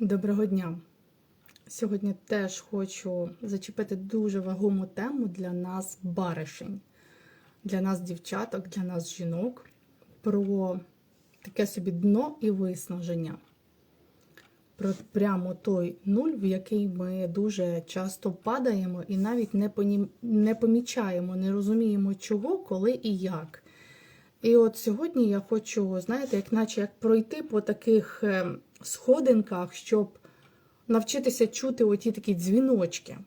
Доброго дня! Сьогодні теж хочу зачепити дуже вагому тему для нас баришень, для нас дівчаток, для нас жінок про таке собі дно і виснаження. Про прямо той нуль, в який ми дуже часто падаємо і навіть не, не помічаємо, не розуміємо, чого, коли і як. І от сьогодні я хочу, знаєте, як наче як пройти по таких е, сходинках, щоб навчитися чути оті такі дзвіночки.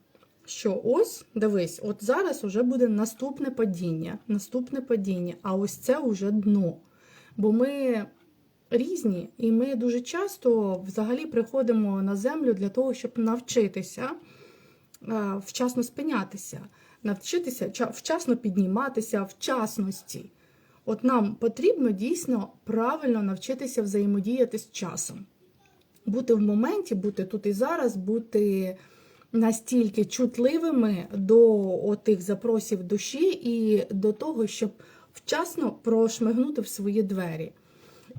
Що ось, дивись, от зараз вже буде наступне падіння, наступне падіння, а ось це вже дно. Бо ми різні, і ми дуже часто взагалі приходимо на землю для того, щоб навчитися е, вчасно спинятися, навчитися ча- вчасно підніматися, вчасності. От нам потрібно дійсно правильно навчитися взаємодіяти з часом. Бути в моменті, бути тут і зараз, бути настільки чутливими до тих запросів душі і до того, щоб вчасно прошмигнути в свої двері.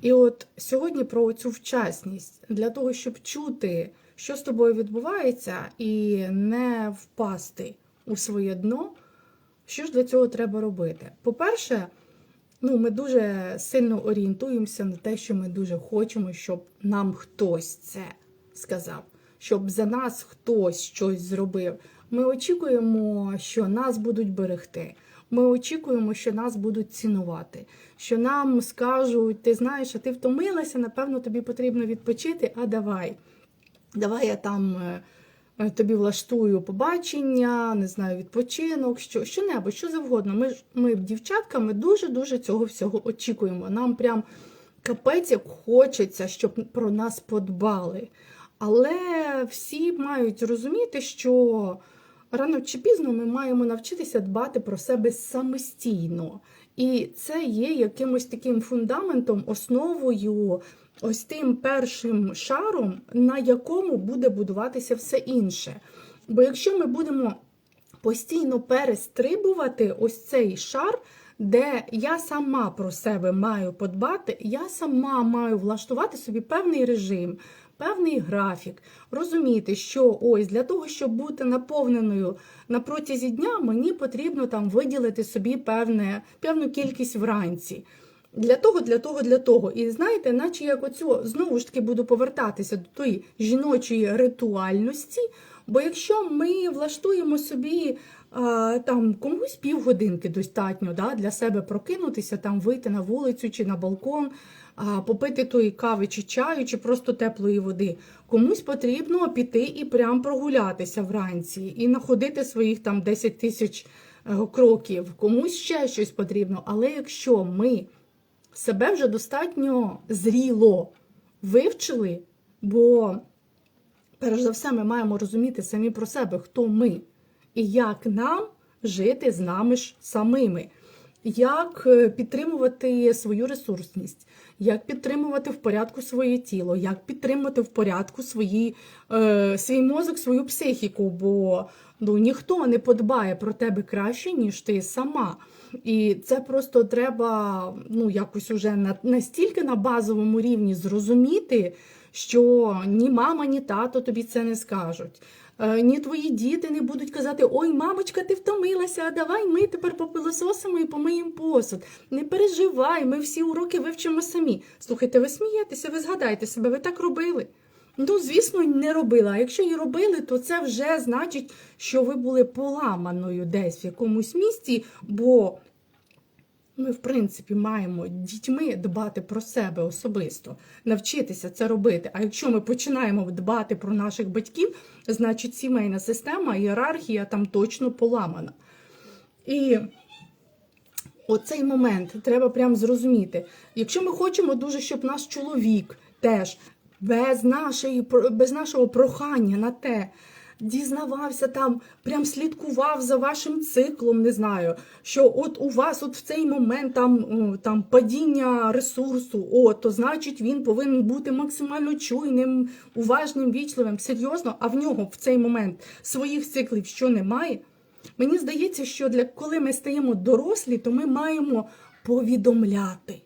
І от сьогодні про цю вчасність для того, щоб чути, що з тобою відбувається, і не впасти у своє дно, що ж для цього треба робити? По-перше, ну, ми дуже сильно орієнтуємося на те, що ми дуже хочемо, щоб нам хтось це сказав, щоб за нас хтось щось зробив. Ми очікуємо, що нас будуть берегти. Ми очікуємо, що нас будуть цінувати, що нам скажуть, ти знаєш, а ти втомилася, напевно, тобі потрібно відпочити, а давай. Давай я там е, тобі влаштую побачення, не знаю, відпочинок, що, що-небудь, що завгодно. Ми, ми дівчатками дуже-дуже цього всього очікуємо. Нам прям капець як хочеться, щоб про нас подбали. Але всі мають розуміти, що рано чи пізно ми маємо навчитися дбати про себе самостійно. І це є якимось таким фундаментом, основою, ось тим першим шаром, на якому буде будуватися все інше. Бо якщо ми будемо постійно перестрибувати ось цей шар, де я сама про себе маю подбати, я сама маю влаштувати собі певний режим, певний графік, розуміти, що ось для того, щоб бути наповненою на протязі дня, мені потрібно там виділити собі певне, певну кількість вранці. Для того, для того, для того. І знаєте, наче як оцю знову ж таки буду повертатися до тої жіночої ритуальності. Бо якщо ми влаштуємо собі а, там комусь півгодинки достатньо да, для себе прокинутися, там вийти на вулицю чи на балкон, а, попити тої кави чи чаю, чи просто теплої води. Комусь потрібно піти і прям прогулятися вранці і находити своїх там 10 тисяч е, кроків. Комусь ще щось потрібно. Але якщо ми себе вже достатньо зріло вивчили, бо перш за все ми маємо розуміти самі про себе, хто ми, і як нам жити з нами ж самими, як е, підтримувати свою ресурсність, як підтримувати в порядку своє тіло, як підтримувати в порядку свої, е, свій мозок, свою психіку, бо ну, ніхто не подбає про тебе краще, ніж ти сама. І це просто треба ну, якось уже на, настільки на базовому рівні зрозуміти, що ні мама, ні тато тобі це не скажуть. Е, Ні твої діти не будуть казати, ой, мамочка, ти втомилася, а давай ми тепер попилососимо і помиємо посуд. Не переживай, ми всі уроки вивчимо самі. Слухайте, ви смієтеся, ви згадайте себе, ви так робили. Ну, звісно, не робила. А якщо і робили, то це вже значить, що ви були поламаною десь в якомусь місці, бо ми, в принципі, маємо дітьми дбати про себе особисто, навчитися це робити. А якщо ми починаємо дбати про наших батьків, значить сімейна система, ієрархія там точно поламана. І оцей момент треба прям зрозуміти. Якщо ми хочемо дуже, щоб наш чоловік теж без, нашої, без нашого прохання на те. Дізнавався там, прям слідкував за вашим циклом, не знаю, що от у вас от в цей момент там, там падіння ресурсу, о, то значить він повинен бути максимально чуйним, уважним, вічливим. Серйозно, а в нього в цей момент своїх циклів що немає. Мені здається, що для коли ми стаємо дорослі, то ми маємо повідомляти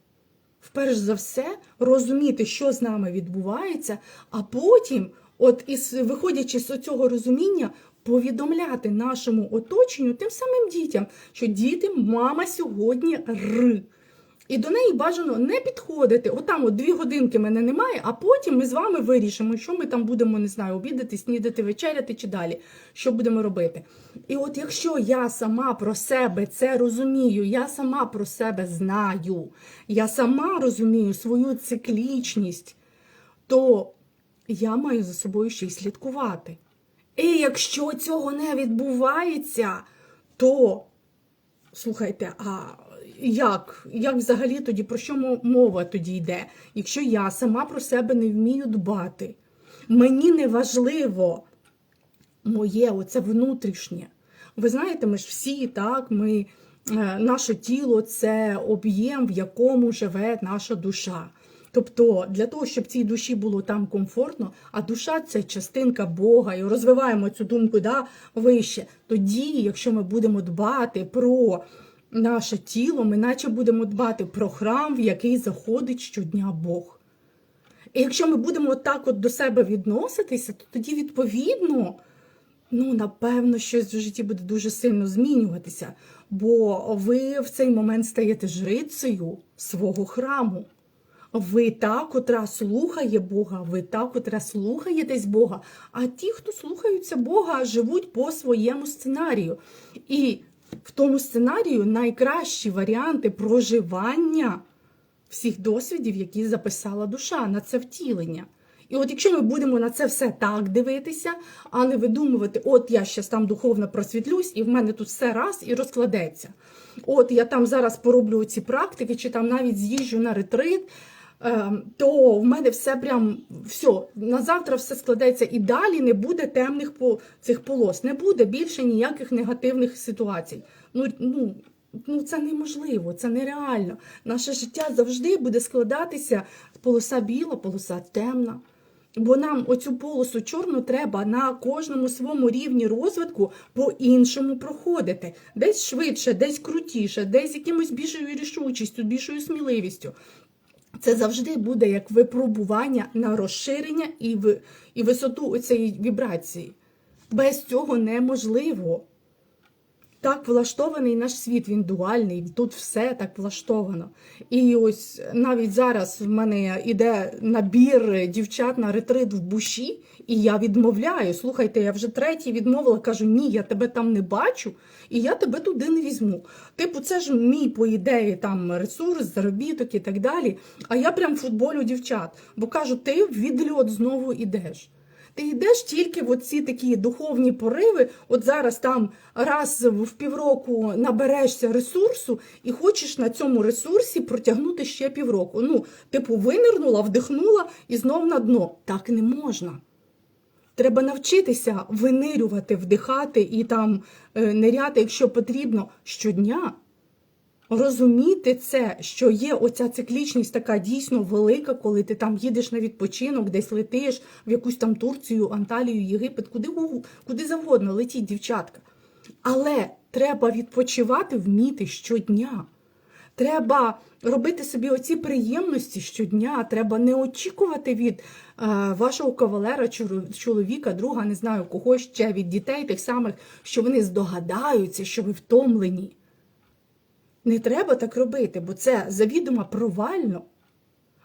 вперш за все, розуміти, що з нами відбувається, а потім, от із виходячи з цього розуміння, повідомляти нашому оточенню, тим самим дітям, що діти, мама сьогодні р. І до неї бажано не підходити. Отам от дві годинки мене немає, а потім ми з вами вирішимо, що ми там будемо, не знаю, обідати, снідати, вечеряти чи далі. Що будемо робити? І от якщо я сама про себе це розумію, я сама про себе знаю, я сама розумію свою циклічність, то я маю за собою ще й слідкувати. І якщо цього не відбувається, то слухайте, а як? Як взагалі тоді про що мова тоді йде? Якщо я сама про себе не вмію дбати, мені не важливо моє оце внутрішнє. Ви знаєте, ми ж всі так, ми, е, наше тіло це об'єм, в якому живе наша душа. Тобто для того, щоб цій душі було там комфортно, а душа це частинка Бога, і розвиваємо цю думку да, вище. Тоді, якщо ми будемо дбати про наше тіло, ми наче будемо дбати про храм, в який заходить щодня Бог. І якщо ми будемо так от до себе відноситися, то тоді відповідно, ну, напевно, щось в житті буде дуже сильно змінюватися, бо ви в цей момент стаєте жрицею свого храму. Ви та, котра слухає Бога, ви та, котра слухаєтесь Бога. А ті, хто слухаються Бога, живуть по своєму сценарію. І в тому сценарію найкращі варіанти проживання всіх досвідів, які записала душа на це втілення. І от якщо ми будемо на це все так дивитися, а не видумувати, от я щас там духовно просвітлюсь, і в мене тут все раз і розкладеться. От я там зараз пороблю ці практики, чи там навіть з'їжджу на ретрит, то в мене все прям все, на завтра все складеться і далі не буде темних по цих полос, не буде більше ніяких негативних ситуацій. Ну, ну, ну це неможливо, це нереально. Наше життя завжди буде складатися полоса біла, полоса темна. Бо нам оцю полосу чорну треба на кожному своєму рівні розвитку по-іншому проходити. Десь швидше, десь крутіше, десь якимось більшою рішучістю, більшою сміливістю. Це завжди буде як випробування на розширення і, в, і висоту цієї вібрації. Без цього неможливо. Так влаштований наш світ, він дуальний, тут все так влаштовано. І ось навіть зараз в мене іде набір дівчат на ретрит в буші, і я відмовляю. Слухайте, я вже третій відмовила, кажу, ні, я тебе там не бачу, і я тебе туди не візьму. Типу, це ж мій, по ідеї, там ресурс, заробіток і так далі. А я прям футболю дівчат, бо кажу, ти в відльот знову ідеш. Ти йдеш тільки в оці такі духовні пориви. От зараз там раз в півроку наберешся ресурсу і хочеш на цьому ресурсі протягнути ще півроку. Ну, типу, винирнула, вдихнула і знов на дно. Так не можна. Треба навчитися винирювати, вдихати і там е, ниряти, якщо потрібно, щодня. Розуміти це, що є оця циклічність така дійсно велика, коли ти там їдеш на відпочинок, десь летиш в якусь там Турцію, Анталію, Єгипет, куди, куди завгодно летіть, дівчатка. Але треба відпочивати вміти щодня. Треба робити собі оці приємності щодня. Треба не очікувати від е, вашого кавалера, чоло- чоловіка, друга, не знаю кого ще, від дітей тих самих, що вони здогадаються, що ви втомлені. Не треба так робити, бо це завідомо провально.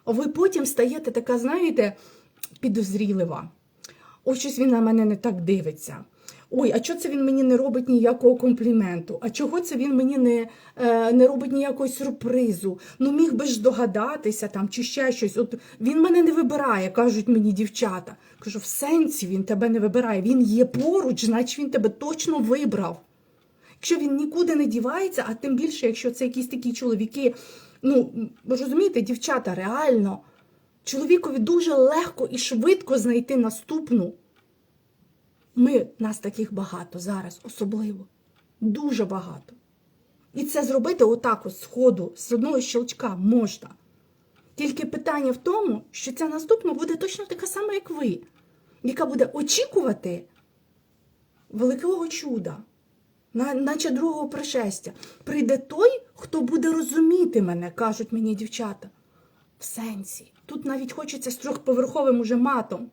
Ви потім стаєте така, знаєте, підозрілива. Ой, щось він на мене не так дивиться. Ой, а чого це він мені не робить ніякого компліменту? А чого це він мені не, е, не робить ніякого сюрпризу? Ну міг би ж здогадатися там чи ще щось. От він мене не вибирає, кажуть мені дівчата. Кажу, в сенсі він тебе не вибирає. Він є поруч, значить він тебе точно вибрав. Якщо він нікуди не дівається, а тим більше, якщо це якісь такі чоловіки, ну ви розумієте, дівчата, реально, чоловікові дуже легко і швидко знайти наступну. Ми, нас таких багато зараз, особливо. Дуже багато. І це зробити отак от з ходу, з одного щелчка можна. Тільки питання в тому, що ця наступна буде точно така сама, як ви, яка буде очікувати великого чуда, наче другого пришестя. Прийде той, хто буде розуміти мене, кажуть мені дівчата. В сенсі. Тут навіть хочеться з трьохповерховим уже матом.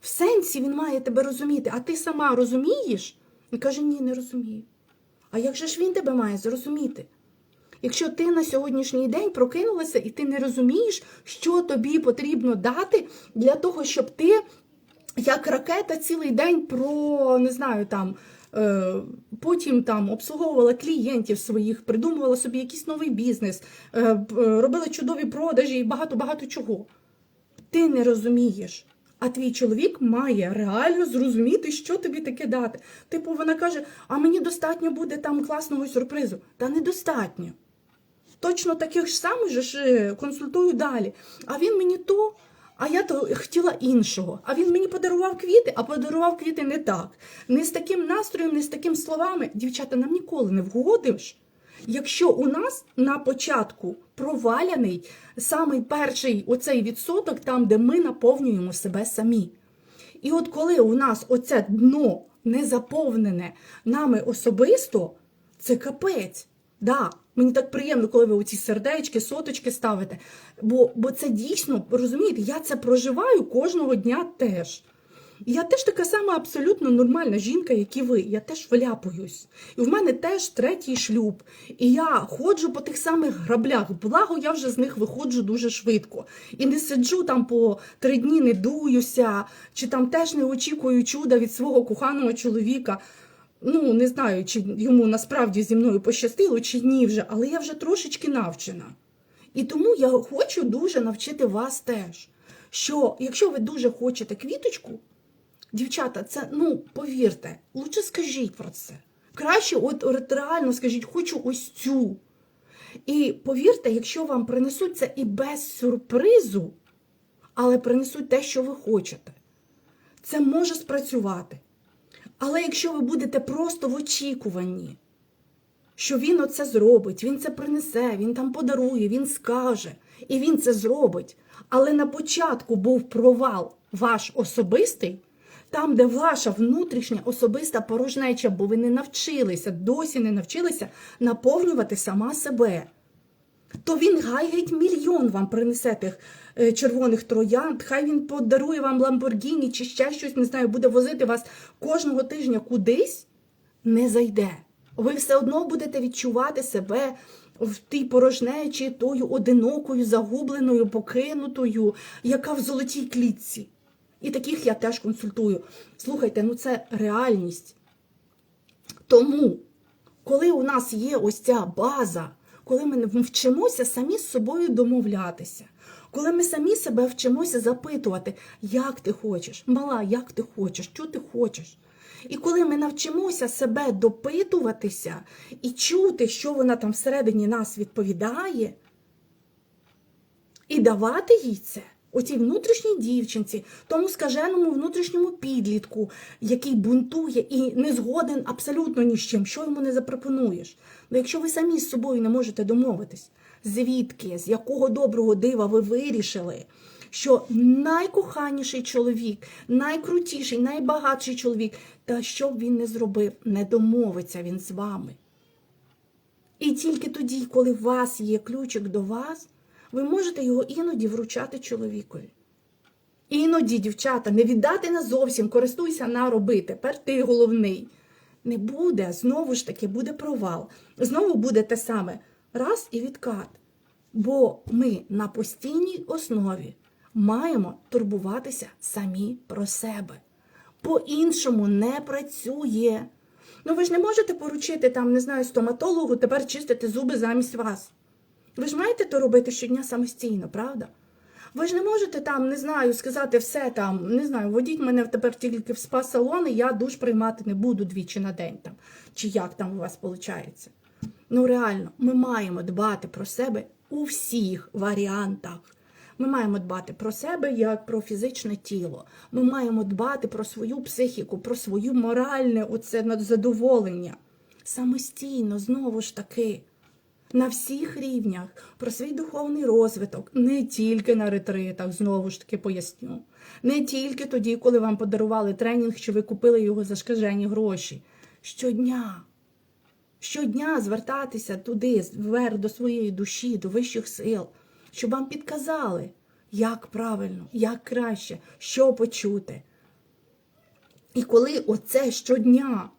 В сенсі він має тебе розуміти, а ти сама розумієш? Він каже, ні, не розумію. А як же ж він тебе має зрозуміти? Якщо ти на сьогоднішній день прокинулася і ти не розумієш, що тобі потрібно дати для того, щоб ти, як ракета, цілий день про не знаю там. Е, Потім там обслуговувала клієнтів своїх, придумувала собі якийсь новий бізнес, е, е, робила чудові продажі і багато-багато чого. Ти не розумієш. А твій чоловік має реально зрозуміти, що тобі таке дати. Типу, вона каже: а мені достатньо буде там класного сюрпризу. Та недостатньо. Точно таких ж самих же ж консультую далі. А він мені то, а я то хотіла іншого. А він мені подарував квіти, а подарував квіти не так. Не з таким настроєм, не з такими словами. Дівчата, нам ніколи не вгодиш. Якщо у нас на початку проваляний самий перший оцей відсоток, там, де ми наповнюємо себе самі. І от коли у нас оце дно не заповнене нами особисто, це капець. Да, мені так приємно, коли ви оці сердечки, соточки ставите. Бо, бо це дійсно, розумієте, я це проживаю кожного дня теж. І Я теж така сама абсолютно нормальна жінка, як і ви. Я теж вляпуюсь. І в мене теж третій шлюб. І я ходжу по тих самих граблях. Благо, я вже з них виходжу дуже швидко. І не сиджу там по три дні, не дуюся, чи там теж не очікую чуда від свого коханого чоловіка. Ну, не знаю, чи йому насправді зі мною пощастило, чи ні вже, але я вже трошечки навчена. І тому я хочу дуже навчити вас теж, що якщо ви дуже хочете квіточку, дівчата, це ну повірте, лучше скажіть про це. Краще, от, от реально скажіть, хочу ось цю. І повірте, якщо вам принесуть це і без сюрпризу, але принесуть те, що ви хочете, це може спрацювати. Але якщо ви будете просто в очікуванні, що він оце зробить, він це принесе, він там подарує, він скаже, і він це зробить. Але на початку був провал ваш особистий, там, де ваша внутрішня особиста порожнеча, бо ви не навчилися, досі не навчилися наповнювати сама себе. То він хай геть мільйон вам принесе тих е, червоних троянд, хай він подарує вам Ламборгіні чи ще щось, не знаю, буде возити вас кожного тижня кудись, не зайде. Ви все одно будете відчувати себе в тій порожнечі, тою одинокою, загубленою, покинутою, яка в золотій клітці. І таких я теж консультую. Слухайте, ну це реальність. Тому, коли у нас є ось ця база, коли ми вчимося самі з собою домовлятися, коли ми самі себе вчимося запитувати, як ти хочеш, мала, як ти хочеш, що ти хочеш. І коли ми навчимося себе допитуватися і чути, що вона там всередині нас відповідає, і давати їй це, оцій внутрішній дівчинці, тому скаженому внутрішньому підлітку, який бунтує і не згоден абсолютно ні з чим, що йому не запропонуєш. Ну якщо ви самі з собою не можете домовитись, звідки, з якого доброго дива ви вирішили, що найкоханіший чоловік, найкрутіший, найбагатший чоловік, та що б він не зробив, не домовиться він з вами. І тільки тоді, коли у вас є ключик до вас, ви можете його іноді вручати чоловікові. Іноді, дівчата, не віддати назовсім, користуйся на роби. Тепер ти головний. Не буде, знову ж таки, буде провал. Знову буде те саме. Раз і відкат. Бо ми на постійній основі маємо турбуватися самі про себе. По-іншому не працює. Ну ви ж не можете поручити там, не знаю, стоматологу тепер чистити зуби замість вас. Ви ж маєте то робити щодня самостійно, правда? Ви ж не можете там, не знаю, сказати все там, не знаю, водіть мене тепер тільки в спа-салон, і я душ приймати не буду двічі на день там, чи як там у вас виходить. Ну, реально, ми маємо дбати про себе у всіх варіантах. Ми маємо дбати про себе як про фізичне тіло. Ми маємо дбати про свою психіку, про своє моральне оце задоволення. Самостійно, знову ж таки на всіх рівнях про свій духовний розвиток, не тільки на ретритах, знову ж таки поясню. Не тільки тоді, коли вам подарували тренінг, чи ви купили його за скажені гроші. Щодня. Щодня звертатися туди, вверх до своєї душі, до вищих сил, щоб вам підказали, як правильно, як краще, що почути. І коли оце щодня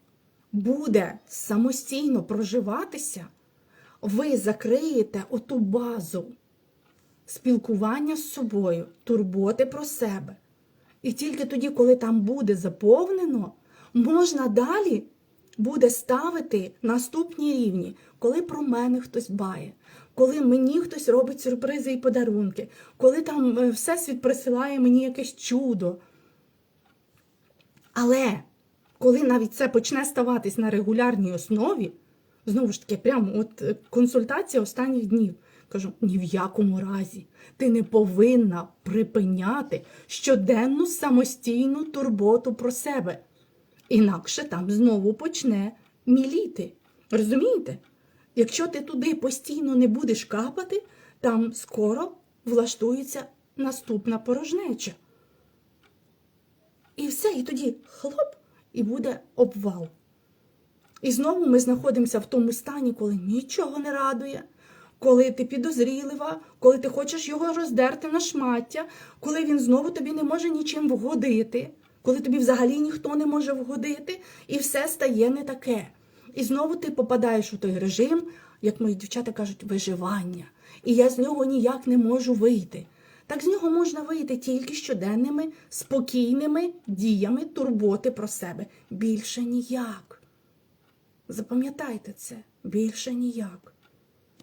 буде самостійно проживатися, ви закриєте оту базу спілкування з собою, турботи про себе. І тільки тоді, коли там буде заповнено, можна далі буде ставити наступні рівні, коли про мене хтось бає, коли мені хтось робить сюрпризи і подарунки, коли там е, Всесвіт присилає мені якесь чудо. Але коли навіть це почне ставатись на регулярній основі, знову ж таки, прямо от е, консультація останніх днів. Кажу, ні в якому разі ти не повинна припиняти щоденну самостійну турботу про себе. Інакше там знову почне міліти. Розумієте? Якщо ти туди постійно не будеш капати, там скоро влаштується наступна порожнеча. І все, і тоді хлоп, і буде обвал. І знову ми знаходимося в тому стані, коли нічого не радує, коли ти підозрілива, коли ти хочеш його роздерти на шмаття, коли він знову тобі не може нічим вгодити, коли тобі взагалі ніхто не може вгодити, і все стає не таке. І знову ти попадаєш у той режим, як мої дівчата кажуть, виживання. І я з нього ніяк не можу вийти. Так з нього можна вийти тільки щоденними спокійними діями турботи про себе. Більше ніяк. Запам'ятайте це, більше ніяк.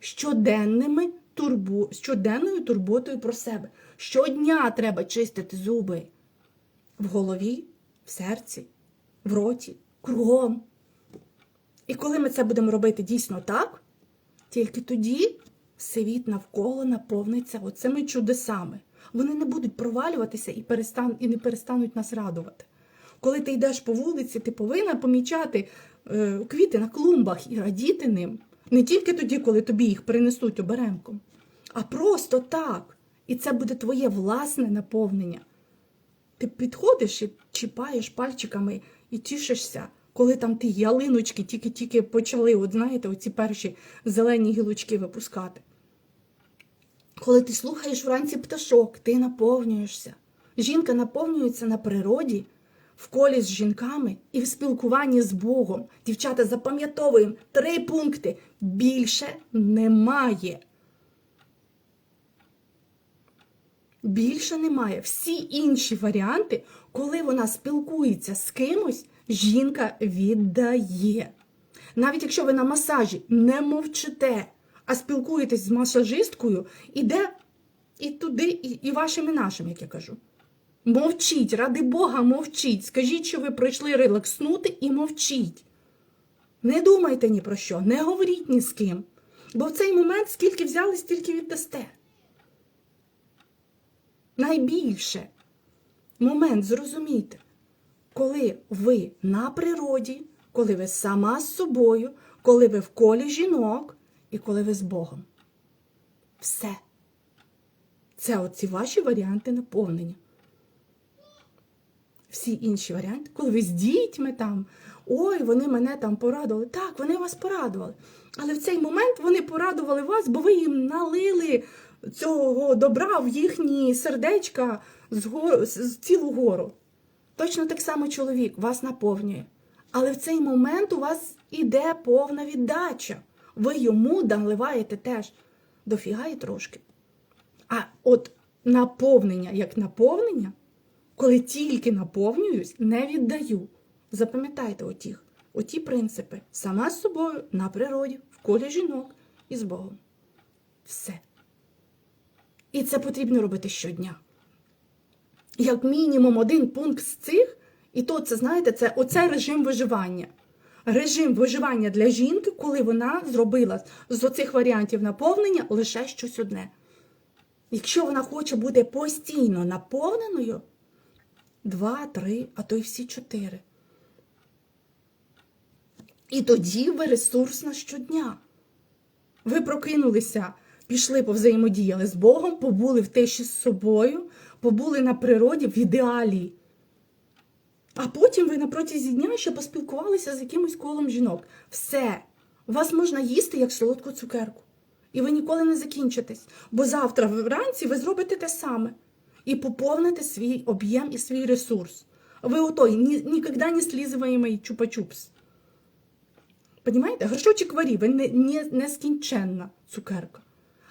Щоденними турбо... щоденною турботою про себе. Щодня треба чистити зуби в голові, в серці, в роті, кругом. І коли ми це будемо робити дійсно так, тільки тоді світ навколо наповниться оцими чудесами. Вони не будуть провалюватися і, перестан... і не перестануть нас радувати. Коли ти йдеш по вулиці, ти повинна помічати квіти на клумбах і радіти ним. Не тільки тоді, коли тобі їх принесуть оберемком, а просто так. І це буде твоє власне наповнення. Ти підходиш і чіпаєш пальчиками і тішишся, коли там ті ялиночки тільки-тільки почали, от знаєте, оці перші зелені гілочки випускати. Коли ти слухаєш вранці пташок, ти наповнюєшся. Жінка наповнюється на природі, в колі з жінками і в спілкуванні з Богом. Дівчата, запам'ятовуємо три пункти. Більше немає. Більше немає. Всі інші варіанти, коли вона спілкується з кимось, жінка віддає. Навіть якщо ви на масажі не мовчите, а спілкуєтесь з масажисткою, іде і туди, і, і вашим, і нашим, як я кажу. Мовчіть, ради Бога, мовчіть. Скажіть, що ви прийшли релакснути і мовчіть. Не думайте ні про що, не говоріть ні з ким. Бо в цей момент скільки взяли, стільки віддасте. Найбільше момент зрозумійте, коли ви на природі, коли ви сама з собою, коли ви в колі жінок і коли ви з Богом. Все. Це оці ваші варіанти наповнення. Всі інші варіанти, коли ви з дітьми там, ой, вони мене там порадували. Так, вони вас порадували. Але в цей момент вони порадували вас, бо ви їм налили цього добра в їхні сердечка з, гор... з цілу гору. Точно так само чоловік вас наповнює. Але в цей момент у вас іде повна віддача. Ви йому наливаєте теж дофіга і трошки. А от наповнення як наповнення, коли тільки наповнююсь, не віддаю. Запам'ятайте отіх, оті принципи. Сама з собою на природі, в колі жінок і з Богом. Все. І це потрібно робити щодня. Як мінімум один пункт з цих, і то це, знаєте, це оце режим виживання. Режим виживання для жінки, коли вона зробила з оцих варіантів наповнення лише щось одне. Якщо вона хоче бути постійно наповненою, два, три, а то й всі чотири. І тоді ви ресурсна щодня. Ви прокинулися, пішли, повзаємодіяли з Богом, побули в тиші з собою, побули на природі в ідеалі. А потім ви на протязі дня ще поспілкувалися з якимось колом жінок. Все. Вас можна їсти як солодку цукерку. І ви ніколи не закінчитесь. Бо завтра вранці ви зробите те саме і поповните свій об'єм і свій ресурс. Ви отой ні, ніколи не слізуваємий чупа-чупс. Понімаєте? Горшочок варі, ви не, не, нескінченна цукерка.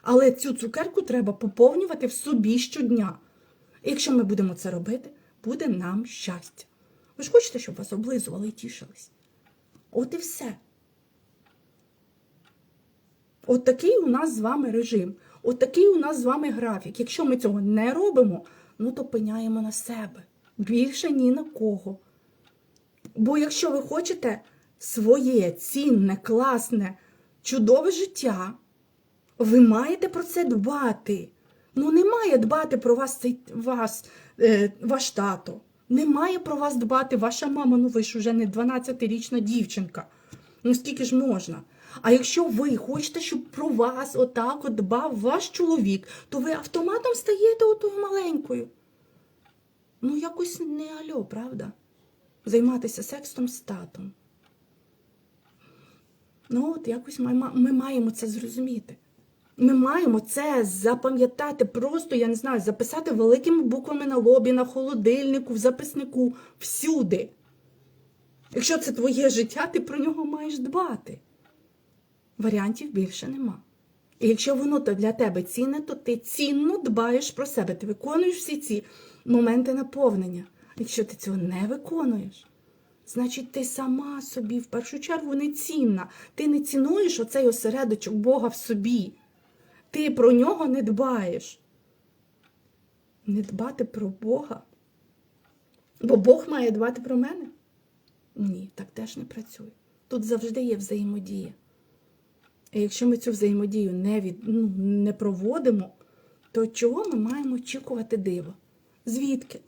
Але цю цукерку треба поповнювати в собі щодня. Якщо ми будемо це робити, буде нам щастя. Ви ж хочете, щоб вас облизували і тішились? От і все. От такий у нас з вами режим, от у нас з вами графік. Якщо ми цього не робимо, ну то пеняємо на себе. Більше ні на кого. Бо якщо ви хочете своє цінне, класне, чудове життя, ви маєте про це дбати. Ну, не має дбати про вас цей вас, е, ваш тато. Не має про вас дбати ваша мама, ну ви ж уже не 12-річна дівчинка. Ну скільки ж можна? А якщо ви хочете, щоб про вас отак от дбав ваш чоловік, то ви автоматом стаєте отою маленькою. Ну, якось не альо, правда? Займатися сексом з татом. Ну, от якось ми маємо це зрозуміти. Ми маємо це запам'ятати, просто, я не знаю, записати великими буквами на лобі, на холодильнику, в записнику, всюди. Якщо це твоє життя, ти про нього маєш дбати. Варіантів більше нема. І якщо воно то для тебе цінне, то ти цінно дбаєш про себе. Ти виконуєш всі ці моменти наповнення. Якщо ти цього не виконуєш, значить ти сама собі в першу чергу не цінна. Ти не цінуєш оцей осередочок Бога в собі. Ти про нього не дбаєш. Не дбати про Бога. Бо Бог має дбати про мене? Ні, так теж не працює. Тут завжди є взаємодія. І якщо ми цю взаємодію не, від, ну, не проводимо, то чого ми маємо очікувати дива? Звідки?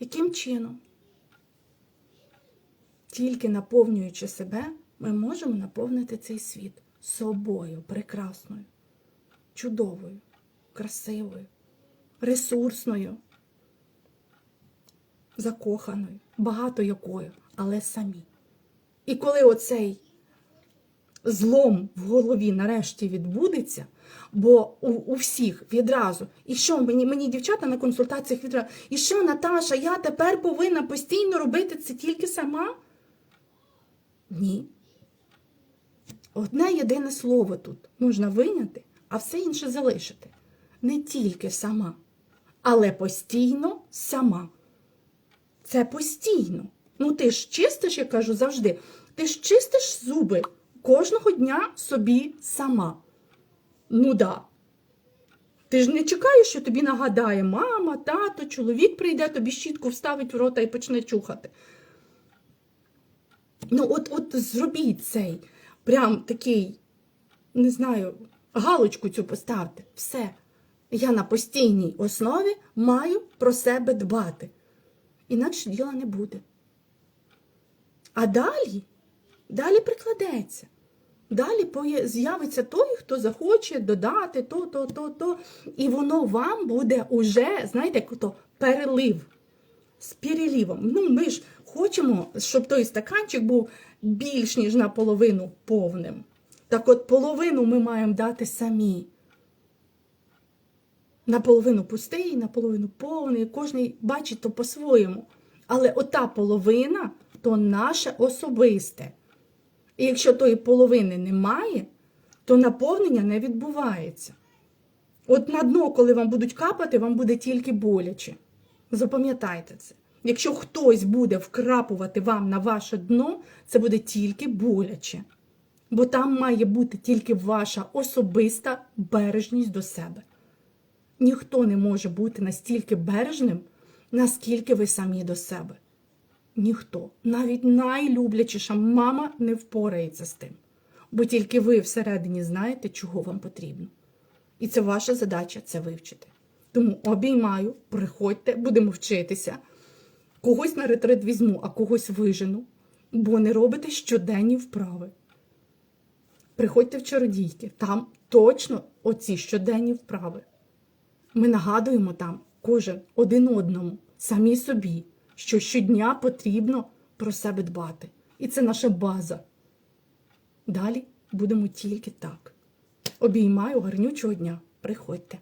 Яким чином? Тільки наповнюючи себе, ми можемо наповнити цей світ собою, прекрасною, чудовою, красивою, ресурсною, закоханою, багато якою, але самі. І коли оцей злом в голові нарешті відбудеться, бо у, у всіх відразу, і що мені, мені дівчата на консультаціях відразу, і що, Наташа, я тепер повинна постійно робити це тільки сама? Ні. Одне єдине слово тут можна виняти, а все інше залишити. Не тільки сама, але постійно сама. Це постійно. Ну, ти ж чистиш, я кажу завжди, ти ж чистиш зуби кожного дня собі сама. Ну да. Ти ж не чекаєш, що тобі нагадає мама, тато, чоловік прийде, тобі щітку вставить в рота і почне чухати. Ну, от, от зробіть цей прям такий, не знаю, галочку цю поставте. Все. Я на постійній основі маю про себе дбати. Інакше діла не буде. А далі, далі прикладеться. Далі з'явиться той, хто захоче додати то, то, то, то. І воно вам буде уже, знаєте, то перелив з перелівом. Ну, ми ж хочемо, щоб той стаканчик був більш ніж наполовину повним. Так от половину ми маємо дати самі. Наполовину пустий, наполовину повний, кожен бачить то по-своєму. Але ота половина то наше особисте. І якщо тої половини немає, то наповнення не відбувається. От на дно, коли вам будуть капати, вам буде тільки боляче. Запам'ятайте це. Якщо хтось буде вкрапувати вам на ваше дно, це буде тільки боляче. Бо там має бути тільки ваша особиста бережність до себе. Ніхто не може бути настільки бережним, наскільки ви самі до себе. Ніхто, навіть найлюблячіша мама не впорається з тим. Бо тільки ви всередині знаєте, чого вам потрібно. І це ваша задача це вивчити. Тому обіймаю, приходьте, будемо вчитися. Когось на ретрит візьму, а когось вижену, бо не робите щоденні вправи. Приходьте в чародійки, там точно оці щоденні вправи. Ми нагадуємо там кожен один одному, самі собі, що щодня потрібно про себе дбати. І це наша база. Далі будемо тільки так. Обіймаю гарнючого дня. Приходьте.